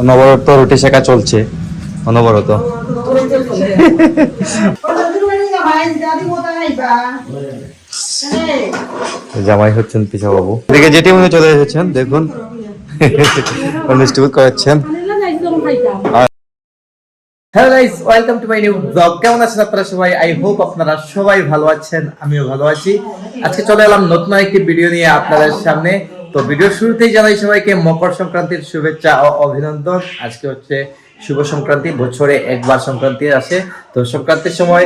অনবরত রুটি শেখা চলছে অনবরত জামাই হচ্ছেন পিছা বাবু এদিকে যেটি মনে চলে এসেছেন দেখুন ডিস্ট্রিবিউট করাচ্ছেন hello guys welcome to my new blog কেমন আছেন আপনারা সবাই? আই হোপ আপনারা সবাই ভালো আছেন, আমিও ভালো আছি। আজকে চলে এলাম নতুন একটি ভিডিও নিয়ে আপনাদের সামনে। তো ভিডিও শুরুতেই জানাই সবাইকে, মকর সংক্রান্তির শুভেচ্ছা ও অভিনন্দন। আজকে হচ্ছে শুভ সংক্রান্তি, বছরে একবার সংক্রান্তি আসে। তো সংক্রান্তির সময়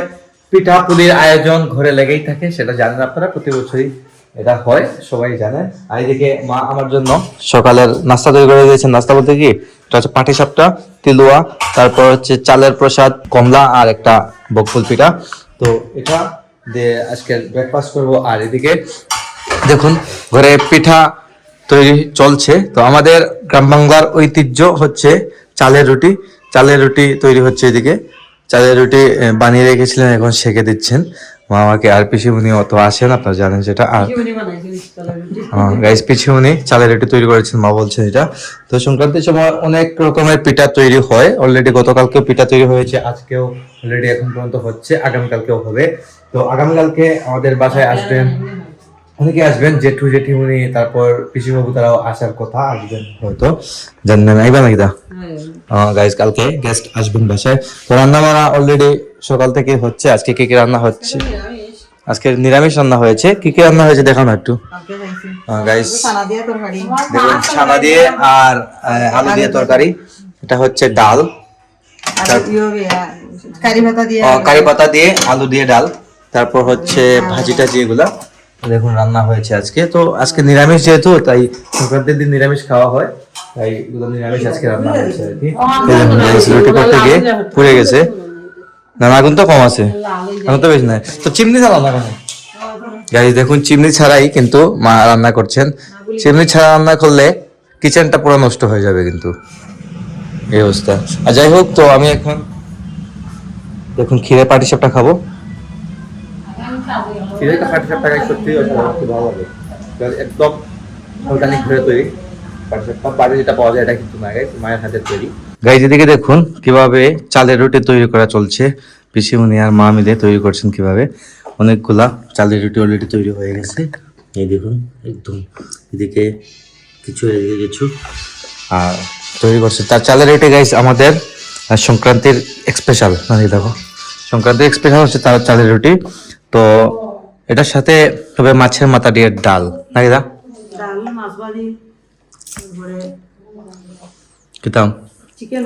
পিঠা পুলির আয়োজন ঘরে লেগেই থাকে, সেটা জানেন আপনারা, প্রতি বছরই এটা হয়, সবাই জানেন। আর এদিকে মা আমার জন্য সকালের নাস্তা তৈরি করে দিয়েছেন। নাস্তা বলতে কি? এটা হচ্ছে পাটি সাপটা, তিলুয়া, তারপর হচ্ছে চালের প্রসাদ, কমলা আর একটা বকফুল পিঠা। তো এটা দিয়ে আজকে ব্রেকফাস্ট করব। আর এদিকে দেখুন, ঘরে পিঠা তৈরি চলছে। তো আমাদের গ্রাম বাংলার ঐতিহ্য হচ্ছে চালের রুটি। চালের রুটি তৈরি হচ্ছে এদিকে। চালের রুটি বানিয়ে রেখেছিলেন, এখন সেকে দিচ্ছেন। মা আমাকে আর পিসিমুনি অত আসেন আপনারা জানেন সেটা। আর গাইস পিছিয়ে চালের রুটি তৈরি করেছেন মা বলছেন এটা। তো সংক্রান্তির সময় অনেক রকমের পিঠা তৈরি হয়। অলরেডি গতকালকেও পিঠা তৈরি হয়েছে আজকেও অলরেডি এখন পর্যন্ত হচ্ছে আগামীকালকেও হবে। তো আগামীকালকে আমাদের বাসায় আসবেন। অনেকে আসবেন জেঠু জেঠিমুনি তারপর পিসিবাবু তারাও আসার কথা আসবেন হয়তো। জানেন আইবা নাকি দা গাইস কালকে গেস্ট আসবেন বাসায়। তো রান্না বান্না অলরেডি সকাল থেকে হচ্ছে আজকে কি কি রান্না হচ্ছে? আজকে নিরামিষ। রান্না হয়েছে। কি কি রান্না হয়েছে দেখাও না একটু। গাইস দেখুন ছানা দিয়ে আর আলু দিয়ে তরকারি। এটা হচ্ছে ডাল। কারি পাতা দিয়ে কারি পাতা দিয়ে আলু দিয়ে ডাল। তারপর হচ্ছে ভাজি টাজি এগুলা। দেখুন রান্না হয়েছে আজকে। তো আজকে নিরামিষ যেহেতু তাই সংক্রান্তির দিন নিরামিষ খাওয়া হয়। তাই এগুলো নিরামিষ আজকে রান্না হয়েছে আর কি। রুটি করতে গিয়ে পুড়ে গেছে। না না, আগুন তো কম আছে। আগুন তো বেশি নাই। তো চিমনি ছাড়া রান্না কেন গাইজ দেখুন চিমনি ছাড়াই কিন্তু মা রান্না করছেন। চিমনি ছাড়া রান্না করলে কিচেনটা পুরো নষ্ট হয়ে যাবে কিন্তু। এই অবস্থা। আর যাই হোক তো আমি এখন দেখুন ক্ষীরে পাটি সাপটা খাব। ক্ষীরে পাটি সাপটা খাই সত্যি খুব ভালো লাগে। একদম অর্গানিক ঘরে তৈরি। যেটা পাওয়া যায় এটা কিন্তু মায়ের তৈরি। দেখুন কীভাবে চালের রুটি তৈরি করা চলছে। পিসিমণি আর মা মিলে তৈরি করছেন কীভাবে। অনেকগুলা চালের রুটি অলরেডি তৈরি হয়ে গেছে। এই দেখুন, একদম এদিকে কিছু কিছু আর তৈরি করছে। তার চালের রুটি গাইস আমাদের সংক্রান্তির স্পেশাল মানে দেখো। সংক্রান্তির স্পেশাল হচ্ছে তার চালের রুটি। তো এটার সাথে হবে মাছের মাথা দিয়ে ডাল নাকি দা ডাল মাছ ভাজি চিকেন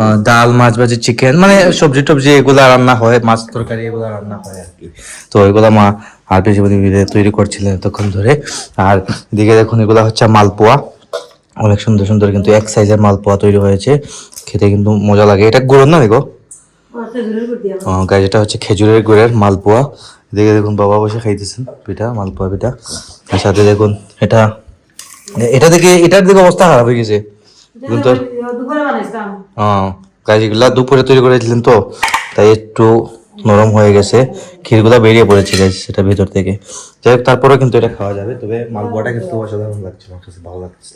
আহ, ডাল মাছ ভাজি চিকেন মানে সবজি টবজি এগুলা রান্না হয় মাছ তরকারি এগুলা রান্না হয় আর কি। তো এগুলা মা আর বেশি মিলে তৈরি করছিলেন এতক্ষণ ধরে। আর এদিকে দেখুন এগুলা হচ্ছে মালপোয়া। অনেক সুন্দর সুন্দর কিন্তু এক সাইজের মালপোয়া তৈরি হয়েছে। খেতে কিন্তু মজা লাগে। এটা গুড়ের না দেখো গাছ এটা হচ্ছে খেজুরের গুড়ের মালপোয়া। এদিকে দেখুন, বাবা বসে খাইতেছেন পিঠা, মালপোয়া পিঠা। আর সাথে দেখুন, এটা এটা দেখে, এটার দিকে অবস্থা খারাপ হয়ে গেছে। হ্যাঁ দুপুরে তৈরি করেছিলেন তো, তাই একটু নরম হয়ে গেছে। ক্ষীরগুলা বেরিয়ে পড়েছে সেটা ভেতর থেকে। যাই হোক তারপরে কিন্তু এটা খাওয়া যাবে, তবে মালপোয়াটা কিন্তু অসাধারণ লাগছে, আমার কাছে ভালো লাগছে।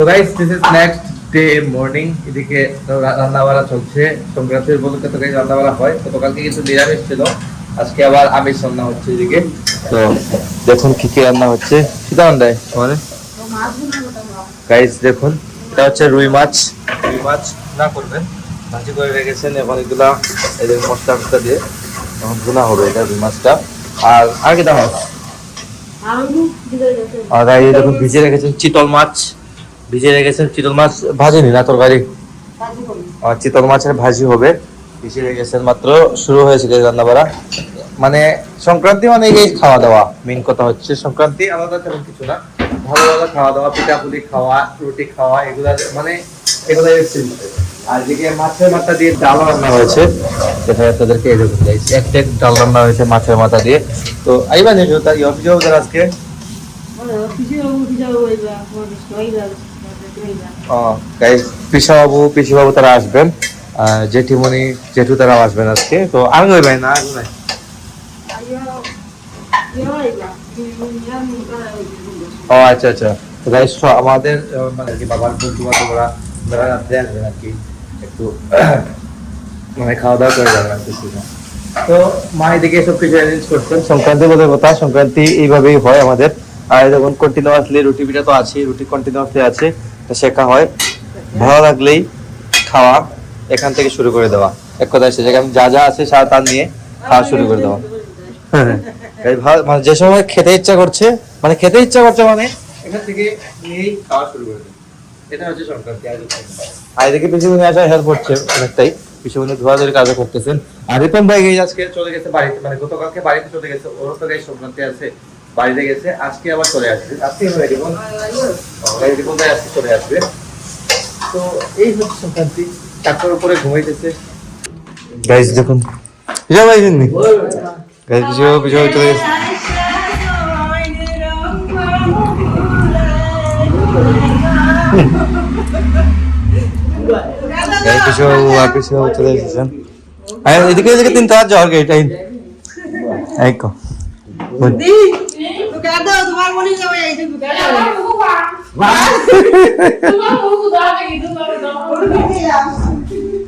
তো guys this is next day morning এদিকে রান্না বাড়া চলছে। সংক্রান্তির বলতে তো গাইস রান্না বাড়া হয়। গতকালকে কিন্তু নিরামিষ ছিল। আজকে আবার আমিষ রান্না হচ্ছে এদিকে। তো দেখুন কি কি রান্না হচ্ছে। সীতারাম দেয় মানে গাইস দেখুন এটা হচ্ছে রুই মাছ। রুই মাছ না করবেন। ভাজি করে রেখেছেন এখন এগুলা এদের মশলা মশলা দিয়ে এখন ভুনা হবে এটা রুই মাছটা। আর আর কি দাম আর এই দেখুন ভিজে রেখেছেন চিতল মাছ। ভিজে রেখেছেন চিতল মাছ। ভাজেনি না তরকারি? আর চিতল মাছের ভাজি হবে। ভিজে রেখেছেন মাত্র শুরু হয়েছে রান্না বাড়া মানে সংক্রান্তি মানে এই খাওয়া দাওয়া মেন কথা হচ্ছে সংক্রান্তি আলাদা তেমন কিছু না। ভালো ভালো খাওয়া দাওয়া পিঠা পুলি খাওয়া রুটি খাওয়া এগুলা মানে এগুলো হচ্ছে আর এদিকে মাছের মাথা দিয়ে ডাল রান্না হয়েছে। সেটা তাদেরকে এই দেখুন guys, একটা এক ডাল রান্না হয়েছে মাছের মাথা দিয়ে। তো আইবা নিয়ে তার অফিসে ওদের আজকে। গাইস পিসাবাবু পিসিবাবু তারা আসবেন। জেঠিমণি জেঠু তারা আসবেন আজকে। তো আর ভাই না আর নাই ও আচ্ছা আচ্ছা। তো গাইস আমাদের মানে কি বাবার বন্ধু বান্ধবরা যারা রাত্রে আসবেন আর কি একটু মানে খাওয়া দাওয়া করে যাবেন আর তো মা এদিকে সব কিছু অ্যারেঞ্জ করছেন সংক্রান্তি বলে কথা সংক্রান্তি এইভাবেই হয় আমাদের। আর যখন কন্টিনিউয়াসলি রুটি পিঠা তো আছে রুটি কন্টিনিউয়াসলি আছে তো শেখা হয়। ভালো লাগলেই খাওয়া এখান থেকে শুরু করে দেওয়া। এক কথা এসে যেখানে যা যা আছে সা তা নিয়ে খাওয়া শুরু করে দেওয়া। হ্যাঁ, ভালো- মানে যে সময় খেতে ইচ্ছা করছে মানে খেতে ইচ্ছা করছে মানে? এখান থেকে নিয়েই খাওয়া শুরু করে এটা হচ্ছে সংক্রান্তি আর এদিকে পিছনে আসা হেল্প হচ্ছে অনেকটাই। পিছনে ধোয়াধুয়ি কাজও করতেছেন। আর রিপন ভাই আজকে চলে গেছে বাড়িতে মানে গতকালকে বাড়িতে চলে গেছে ওর তো গাই সংক্রান্তি আছে বাড়িতে গেছে আজকে আবার চলে আসবে। আজকে রিপন। ভাই রিপন ভাই আজকে চলে আসবে। তো এই হচ্ছে সংক্রান্তি চারটার উপরে ঘুমাইতেছে। গাইস দেখুন। পিছাও ভাই চলে গেছে গাইস পিছাও আর পিছাও চলে এসেছেন এদিকে এদিকে তিন তার যাওয়ার গেট আইন এই কো।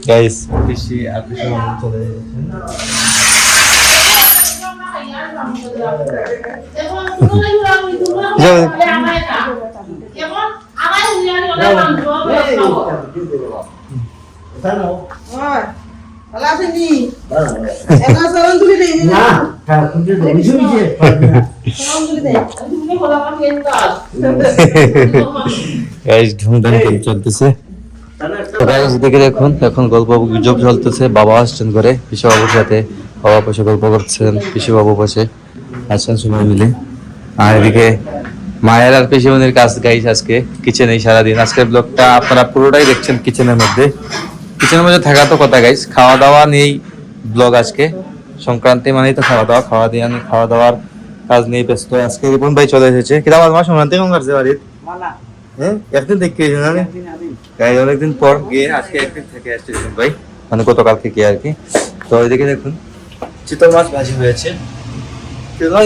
গাইস পিসি আর মামা চলে এসেছেন। চলতেছে। দেখে দেখুন, এখন গল্প গুজব চলতেছে। বাবা আসছেন করে পিসু বাবুর সাথে। বাবা বসে গল্প করছেন পিসু বাবু বসে আসছেন সবাই মিলে। আর এদিকে মায়ের আর পিসিমনির কাজ গাইস আজকে কিচেনে সারাদিন। আজকের ব্লগটা আপনারা পুরোটাই দেখছেন কিচেনের মধ্যে। কিচেনের মধ্যে থাকা তো কথা গাইস খাওয়া দাওয়া নিয়েই ব্লগ আজকে। সংক্রান্তি মানেই তো খাওয়া দাওয়া খাওয়া দিয়ে খাওয়া দাওয়ার কাজ নিয়ে ব্যস্ত। আজকে রিপন ভাই চলে এসেছে। কিনা আমার সংক্রান্তি কম করছে বাড়ির? হ্যাঁ একদিন দেখে না? গাই অনেকদিন পর গিয়ে আজকে একদিন থেকে আসছে রিপন ভাই। মানে গতকালকে গিয়ে আর কি। তো এদিকে দেখুন। চিতল মাছ ভাজি হয়েছে।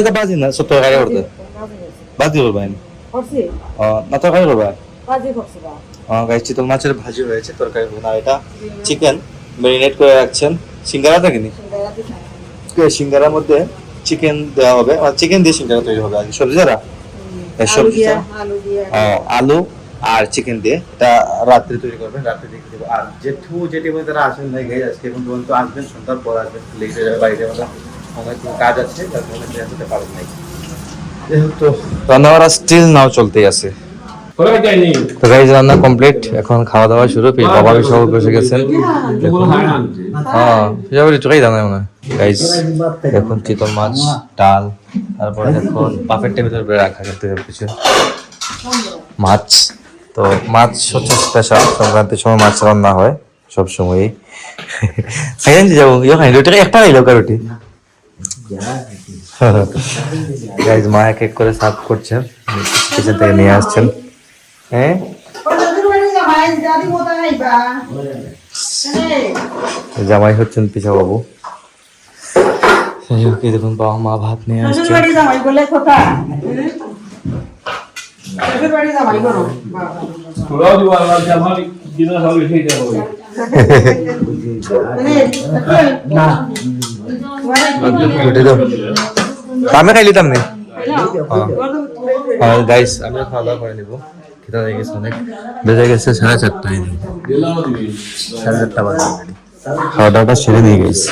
এটা ভাজি না সব তরকারি করতে করবা না তরকারি করবা? গাই চিতল মাছের ভাজি হয়েছে তরকারি না এটা চিকেন ম্যারিনেট করে রাখছেন। সিঙ্গারা দেখিনি সিঙ্গারার মধ্যে চিকেন দেওয়া হবে? চিকেন দিয়ে সিঙ্গারা তৈরি হবে আর। সবজি দ্বারা সবজি আলু আর চিকেন দিয়ে এটা রাত্রে তৈরি করবেন রাত্রে দেখে দেবো আর জেঠু জেঠি বলে তারা আসেন নাই গাই আজকে এখন পর্যন্ত আসবেন সন্ধ্যার পর আসবেন হয়ে যাবে বাড়িতে আমাদের অনেক কাজ আছে যার জন্য তিনি আসতে পারেন নাই। যেহেতু রান্নাবাড়া স্টিল নাও চলতেই আছে। তো গাইজ রান্না কমপ্লিট এখন খাওয়া দাওয়া শুরু পিস বাবা সব বসে গেছেন। হ্যাঁ চোখেই দাম মনে। গাইজ এখন চিতল মাছ ডাল তারপরে এখন পাপের টেবিলের উপরে রাখা কিন্তু কিছু মাছ তো মাছ হচ্ছে স্পেশাল সংক্রান্তির সময় মাছ রান্না হয় সব সময়ই খাইছেন যে যাব। ইয়ে খাই একটা খাইলো কা রুটি। গাইজ মা এক এক করে সার্ভ করছেন। কিচেন থেকে নিয়ে আসছেন। হ্যাঁ? জামাই হচ্ছেন পিসা বাবু যাই দেখুন বাবা মা ভাত নিয়ে আসছে। দাও আমি খাইলি তামনি আর গাইস আমরা খাওয়া দাওয়া করে নিবো। খেতে হয়ে গেছে অনেক। বেজে গেছে সাড়ে চারটায় সাড়ে চারটা বাজে খাওয়া দাওয়াটা সেরে নিয়ে গেছি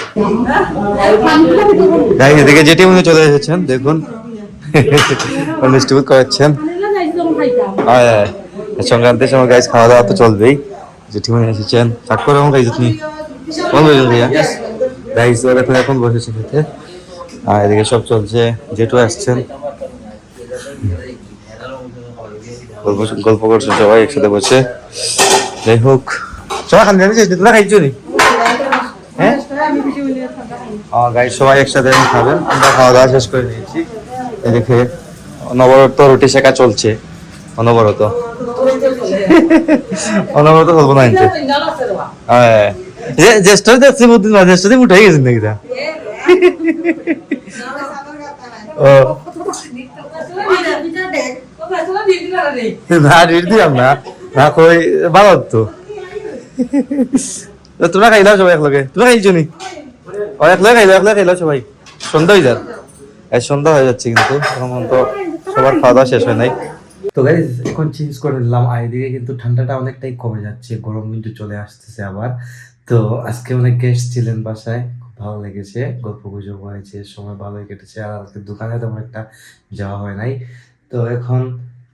গাইস এদিকে যেটি মনে চলে এসেছেন, দেখুন। ডিস্ট্রিবিউট করাচ্ছেন হ্যাঁ হ্যাঁ। সংক্রান্তির সময় গাইস খাওয়া দাওয়া তো চলবেই। যেটি মনে এসেছেন। চাট করে আমার গাইস আপনি কোন বলছেন ভাইয়া। গাইস ওরা এখন এখন বসেছে খেতে। আর এদিকে সব চলছে। জেঠু আসছেন। গল্প গল্প করছে সবাই একসাথে বসে। যাই হোক। সবাই খান জানিস তোরা খাইছো নি? হ্যাঁ? গাই সবাই একসাথে খাবেন। আমরা খাওয়া দাওয়া শেষ করে নিয়েছি। এদিকে অনবরত রুটি শেখা চলছে। অনবরত। অনবরত চলবো না হ্যাঁ। যে- জ্যেষ্ঠ দেখছি জ্যেষ্ঠ উঠে গেছেন না, রিট দিলাম না। না, কই ভালো তো। তোমরা সবাই একলগে? খাইছো নি? একলগে খাইলাও সবাই। সন্ধ্যা হয়ে এই সন্ধ্যা হয়ে যাচ্ছে কিন্তু, এখন তো সবার খাওয়া দাওয়া শেষ হয় নাই। তো গাইজ এখন চেঞ্জ করে দিলাম আর কিন্তু ঠান্ডাটা অনেকটাই কমে যাচ্ছে, গরম কিন্তু চলে আসতেছে আবার। তো আজকে অনেক গেস্ট ছিলেন বাসায়, খুব ভালো লেগেছে গল্প গুজব হয়েছে, সময় ভালোই কেটেছে, আর আজকে দোকানে তেমন একটা যাওয়া হয় নাই। তো এখন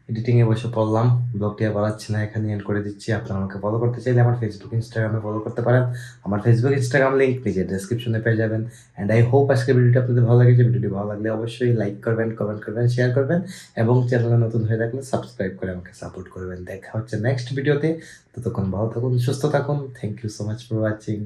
এডিটিং এ বসে পড়লাম ব্লগটি আর বাড়াচ্ছি না, এখানে এন্ড করে দিচ্ছি। আপনারা আমাকে ফলো করতে চাইলে আমার ফেসবুক ইনস্টাগ্রামে ফলো করতে পারেন। আমার ফেসবুক ইনস্টাগ্রাম লিঙ্ক নিচে ডেসক্রিপশনে পেয়ে যাবেন। অ্যান্ড আই হোপ আজকে ভিডিওটি আপনাদের ভালো লেগেছে। ভিডিওটি ভালো লাগলে অবশ্যই লাইক করবেন কমেন্ট করবেন শেয়ার করবেন। এবং চ্যানেলে নতুন হয়ে থাকলে সাবস্ক্রাইব করে আমাকে সাপোর্ট করবেন। দেখা হচ্ছে নেক্সট ভিডিওতে ততক্ষণ ভালো থাকুন, সুস্থ থাকুন। Thank you so much for watching